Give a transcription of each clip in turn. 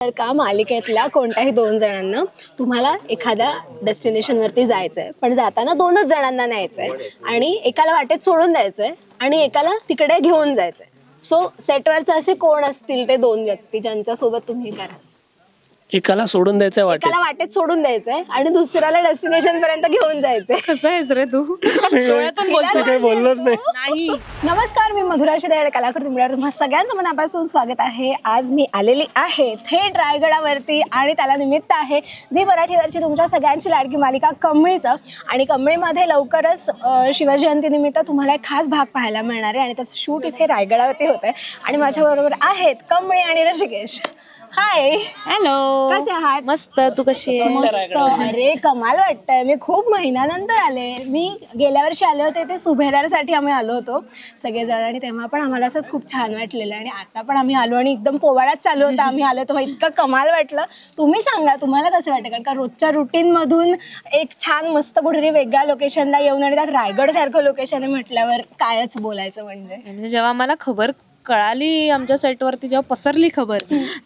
तर का मालिकेतल्या कोणत्याही दोन जणांना तुम्हाला एखाद्या डेस्टिनेशनवरती जायचं आहे पण जाताना दोनच जणांना न्यायचं आहे आणि एकाला वाटेत सोडून द्यायचं आहे आणि एकाला तिकडे घेऊन जायचं आहे सो सेटवरचे असे कोण असतील ते दोन व्यक्ती ज्यांच्यासोबत तुम्ही करा. एकाला सोडून द्यायचं वाटेल एकाला वाटेत सोडून द्यायचंय आणि दुसऱ्याला डेस्टिनेशन पर्यंत घेऊन जायचंय. कसं आहेस रे तू? डोळ्यातून बोलतो काही बोललोच नाही. नाही. नमस्कार मी मधुरा शिदे कलाकृती मिळणार तुम्हा सगळ्यांचं मनापासून स्वागत आहे. आज मी आलेली आहे थेट रायगडावरती आणि त्याला निमित्त आहे जी मराठीवरची तुमच्या सगळ्यांची लाडकी मालिका कमळीचं. आणि कमळीमध्ये लवकरच शिवजयंती निमित्त तुम्हाला एक खास भाग पाहायला मिळणार आहे आणि त्याचं शूट इथे रायगडावरती होत आहे आणि माझ्याबरोबर आहेत कमळी आणि ऋषिकेश. हाय हॅलो कसे आहात? मस्त. तू कशी आहे मस्त अरे कमाल वाटतंय. मी खूप महिन्यानंतर आले. मी गेल्या वर्षी आले होते ते सुभेदारसाठी आम्ही आलो होतो सगळेजण. आणि तेव्हा पण आम्हाला असंच खूप छान वाटलेलं. आणि आता पण आम्ही आलो आणि एकदम पोवाडाच चालू होता. आम्ही आलो तेव्हा इतकं कमाल वाटलं. तुम्ही सांगा तुम्हाला कसं वाटतं? कारण का रोजच्या रुटीनमधून एक छान मस्त कुठेतरी वेगळ्या लोकेशनला येऊन आणि त्यात रायगड सारखं लोकेशन आहे म्हटल्यावर कायच बोलायचं म्हणजे. म्हणजे जेव्हा मला खबर कळाली आमच्या सेटवरती जेव्हा पसरली खबर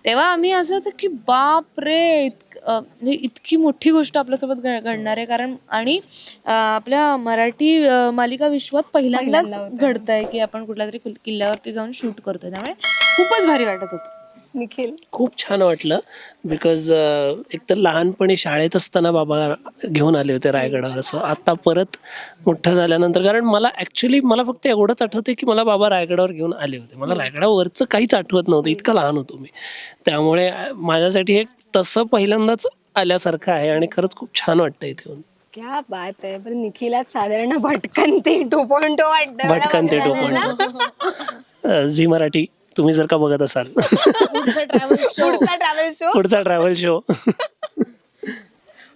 तेव्हा आम्ही असं होतं की बाप रे म्हणजे इतकी मोठी गोष्ट आपल्यासोबत घड- घडणार आहे. कारण आणि आपल्या मराठी मालिका विश्वात पहिल्यांदाच घडतंय की आपण कुठल्या तरी किल- किल्ल्यावरती जाऊन शूट करतोय. त्यामुळे खूपच भारी वाटत होतं. निखिल. खूप छान वाटलं बिकॉज एकतर लहानपणी शाळेत असताना बाबा घेऊन आले होते रायगडावर असं आता परत मोठं झाल्यानंतर कारण मला ॲक्च्युली मला फक्त एवढंच आठवते की मला बाबा रायगडावर घेऊन आले होते. मला रायगडावरचं काहीच आठवत नव्हतं इतकं लहान होतो मी. त्यामुळे माझ्यासाठी एक तसं पहिल्यांदाच आल्यासारखं आहे आणि खरंच खूप छान वाटतं इथे येऊन. क्या बात आहे. पण निखिलात साधारण भटकन ते टू मला भटकन ते बघायला. टोपण झी मराठी. तुम्ही जर का बघत असाल. पुढचा ट्रॅव्हल शो पुढचा ट्रॅव्हल शो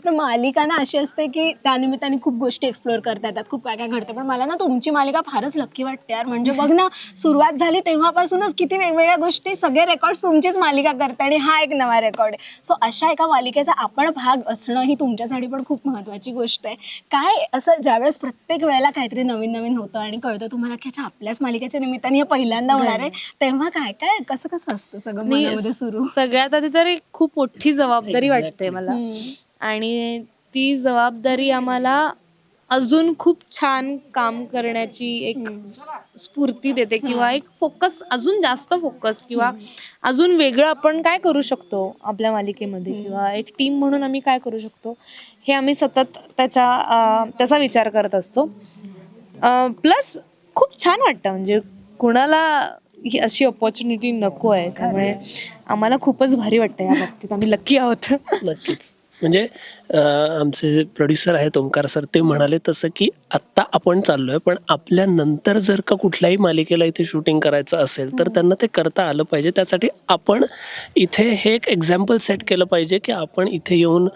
पण मालिका ना अशी असते की त्यानिमित्ताने खूप गोष्टी एक्सप्लोअर करता येतात खूप काय काय घडतं. पण मला ना तुमची मालिका फारच लक्की वाटते यार. म्हणजे बघ ना सुरुवात झाली तेव्हापासूनच किती वेगवेगळ्या गोष्टी सगळे रेकॉर्ड तुमचीच मालिका करते आणि हा एक नवा रेकॉर्ड आहे सो अशा एका मालिकेचा आपण भाग असणं ही तुमच्यासाठी पण खूप महत्त्वाची गोष्ट आहे. काय असं ज्यावेळेस प्रत्येक वेळेला काहीतरी नवीन नवीन होतं आणि कळतं तुम्हाला की अच्छा आपल्याच मालिकेच्या निमित्ताने हे पहिल्यांदा होणार आहे तेव्हा काय? काय कसं कसं असतं सगळं सुरू? सगळ्यात आधी तर एक खूप मोठी जबाबदारी वाटते मला. आणि ती जबाबदारी आम्हाला अजून खूप छान काम करण्याची एक स्फ- स्फूर्ती देते किंवा एक फोकस अजून जास्त फोकस किंवा अजून वेगळं आपण काय करू शकतो आपल्या मालिकेमध्ये किंवा एक टीम म्हणून आम्ही काय करू शकतो हे आम्ही सतत त्याच्या त्याचा विचार करत असतो. प्लस खूप छान वाटतं म्हणजे कुणाला ही अशी ऑपॉर्च्युनिटी नको आहे. त्यामुळे आम्हाला खूपच भारी वाटतं या बाबतीत. आम्ही लकी आहोत. नक्कीच. म्हणजे आमचे प्रोड्युसर आहेत ओमकार सर ते म्हणाले तसं की आत्ता आपण चाललोय पण आपल्या नंतर जर का कुठल्याही मालिकेला इथे शूटिंग करायचं असेल तर त्यांना ते करता आलं पाहिजे. त्यासाठी आपण इथे हे एक एक्झाम्पल सेट केलं पाहिजे की आपण इथे येऊन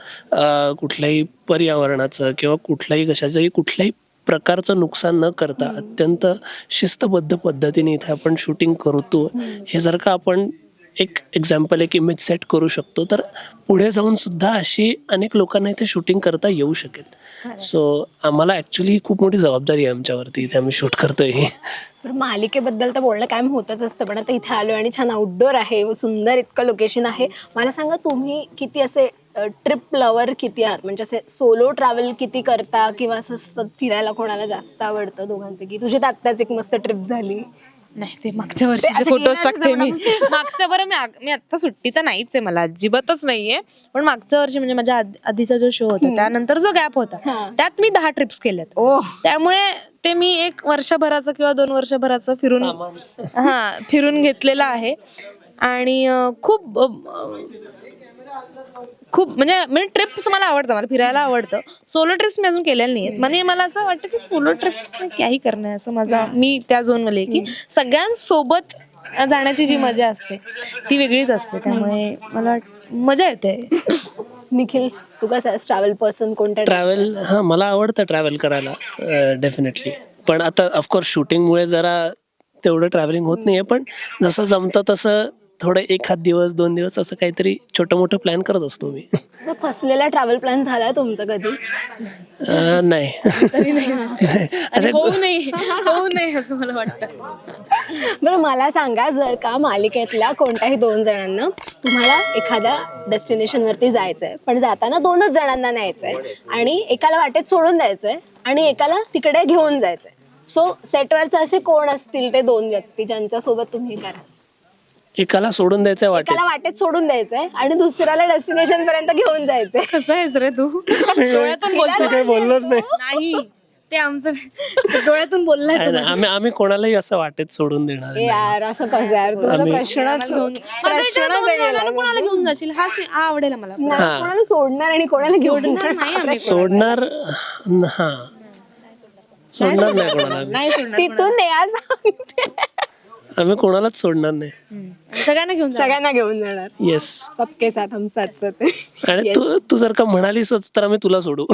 कुठल्याही पर्यावरणाचं किंवा कुठल्याही कशाचंही कुठल्याही प्रकारचं नुकसान न करता अत्यंत शिस्तबद्ध पद्धतीने इथे आपण शूटिंग करतो हे जर का आपण एक एक्झाम्पल एक इमेज सेट करू शकतो. तर पुढे जाऊन सुद्धा अशी अनेक लोकांना इथे शूटिंग करता येऊ शकेल. सो आम्हाला ॲक्च्युली खूप मोठी जबाबदारी आहे आमच्यावरती. इथे आम्ही शूट करतोय. ही मालिकेबद्दल तर बोलणं कायम होतच असतं पण आता इथे आलो आणि छान आउटडोर आहे व सुंदर इतकं लोकेशन आहे. मला सांगा तुम्ही किती असे ट्रिप लवर किती आहात? म्हणजे असे सोलो ट्रॅव्हल किती करता? किंवा असं फिरायला कोणाला जास्त आवडतं दोघांपैकी? तुझी तर आत्ताच एक मस्त ट्रिप झाली. नाही ते मागच्या वर्षीचे फोटोज टाकते मी. वर्षी मागच्या बरं मी आग- मी आता सुट्टी तर नाहीच आहे मला अजिबातच नाहीये. पण मागच्या वर्षी म्हणजे माझ्या आध- आधीचा जो शो होता त्यानंतर जो गॅप होता हा. त्यात मी दहा ट्रिप्स केल्यात. ओ त्यामुळे ते मी एक वर्षभराचं किंवा दोन वर्षभराचं फिरून हा फिरून घेतलेलं आहे. आणि अं, खूप अं, खूप म्हणजे म्हणजे ट्रिप्स मला आवडतं मला फिरायला आवडतं. सोलो ट्रिप्स मी अजून केलेल्या नाही आहेत म्हणजे मला असं वाटतं की सोलो ट्रिप्स मी काही करणे असं माझा मी त्या झोनमध्ये की सगळ्यांसोबत जाण्याची जी मजा असते ती वेगळीच असते. त्यामुळे मला मजा येते. निखिल तू कसं ट्रॅव्हल पर्सन कोणत्या ट्रॅव्हल हां मला आवडतं ट्रॅव्हल करायला डेफिनेटली पण आता ऑफकोर्स शूटिंगमुळे जरा तेवढं ट्रॅव्हलिंग होत नाही आहे पण जसं जमतं तसं थोडं एखाद दिवस दोन दिवस असं काहीतरी छोटं मोठं प्लॅन करत असतो मी. तर फसलेला ट्रॅव्हल प्लॅन झालाय तुमचा कधी? अं, नाही. तरी नाही. आणि होऊ नये होऊ नये असं मला वाटतं. बरं मला सांगा जर का मालिकेतल्या कोणत्याही दोन जणांना तुम्हाला एखाद्या डेस्टिनेशनवरती जायचं आहे पण जाताना दोनच जणांना न्यायचं आहे आणि एकाला वाटेत सोडून द्यायचं आहे आणि एकाला तिकडे घेऊन जायचं आहे सो सेटवरचे असे कोण असतील ते दोन व्यक्ती ज्यांच्यासोबत तुम्ही करा? एकाला सोडून द्यायचं वाटेल एकाला वाटेत सोडून द्यायचंय आणि दुसऱ्याला डेस्टिनेशन पर्यंत घेऊन जायचंय. कसं आहेस रे तू? डोळ्यातून बोलतो काही बोललोच नाही. नाही ते आमचं डोळ्यातून बोललाय नाही, तो नाही, आम्ही आम्ही कोणालाही असं वाटेत सोडून देणार ए नाही. यार असं कसं यार? तुझा प्रश्नच दोन जणांना. कोणाला घेऊन जाशील? हा हा आवडेल मला नाही, कोणाला सोडणार आणि कोणाला घेऊन सोडणार नाही आम्ही सोडणार हा. सोडणार नाही कोणाला आम्ही. नाही सोडणार तिथून नाही आज आम्ही कोणालाच सोडणार नाही. सगळ्यांना घेऊन जा सगळ्यांना घेऊन जाणार. येस सबके साथ हम साथ साथ हैं. आणि तू तू जर का म्हणालीसच तर आम्ही तुला सोडू.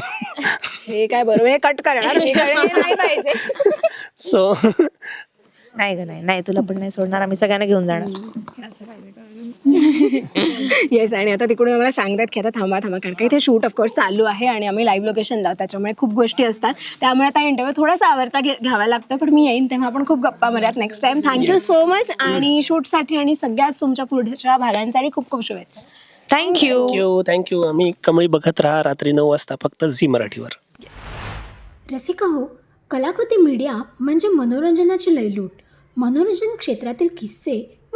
हे काय बरोबर हे कट करणार? मी हे नाही पाहिजे. सो नाही ग नाही नाही तुला पण नाही सोडणार आम्ही सगळ्यांना घेऊन जाणार. येस आणि आता तिकडून आम्हाला सांगतात की आता थांबा थांबा कारण का इथे शूट ऑफकोर्स चालू आहे आणि आम्ही लाईव्ह लोकेशनला त्याच्यामुळे खूप गोष्टी असतात. त्यामुळे आता इंटरव्ह्यू थोडासा आवडता घे घ्यावा लागतो पण मी येईन तेव्हा आपण खूप गप्पा मारूयात next time thank you so much आणि शूटसाठी आणि सगळ्याच तुमच्या पुढच्या भागांसाठी खूप खूप शुभेच्छा. थँक्यू थँक्यू थँक्यू आम्ही कमळी बघत राहा रात्री नऊ वाजता फक्त झी मराठीवर. रसिका हो कलाकृती मीडिया म्हणजे मनोरंजनाची लयलूट. मनोरंजन क्षेत्रातील किस्से